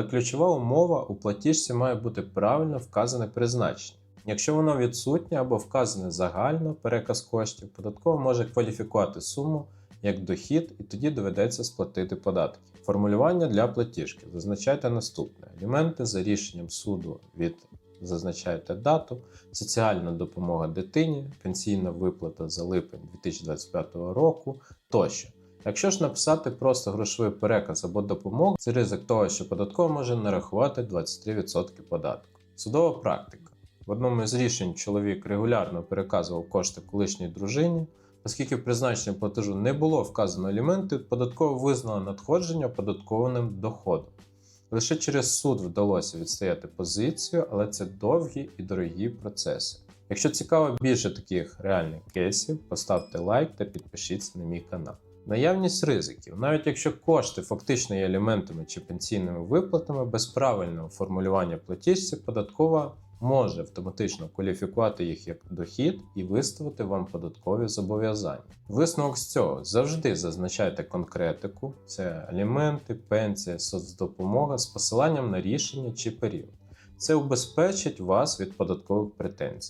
Але ключова умова у платіжці має бути правильно вказане призначення. Якщо воно відсутнє або вказане загально переказ коштів, податково може кваліфікувати суму як дохід, і тоді доведеться сплатити податки. Формулювання для платіжки. Зазначайте наступне: аліменти за рішенням суду від зазначаєте дату, соціальна допомога дитині, пенсійна виплата за липень 2025 року тощо. Якщо ж написати просто грошовий переказ або допомогу, це ризик того, що податково може нарахувати 23% податку. Судова практика. В одному із рішень чоловік регулярно переказував кошти колишній дружині. Оскільки в призначенні платежу не було вказано аліменти, податково визнало надходження оподаткованим доходом. Лише через суд вдалося відстояти позицію, але це довгі і дорогі процеси. Якщо цікаво більше таких реальних кейсів, поставте лайк та підпишіться на мій канал. Наявність ризиків, навіть якщо кошти фактично є аліментами чи пенсійними виплатами, без правильного формулювання платіжці податкова може автоматично кваліфікувати їх як дохід і виставити вам податкові зобов'язання. Висновок з цього завжди зазначайте конкретику: це аліменти, пенсія, соцдопомога з посиланням на рішення чи період. Це убезпечить вас від податкових претензій.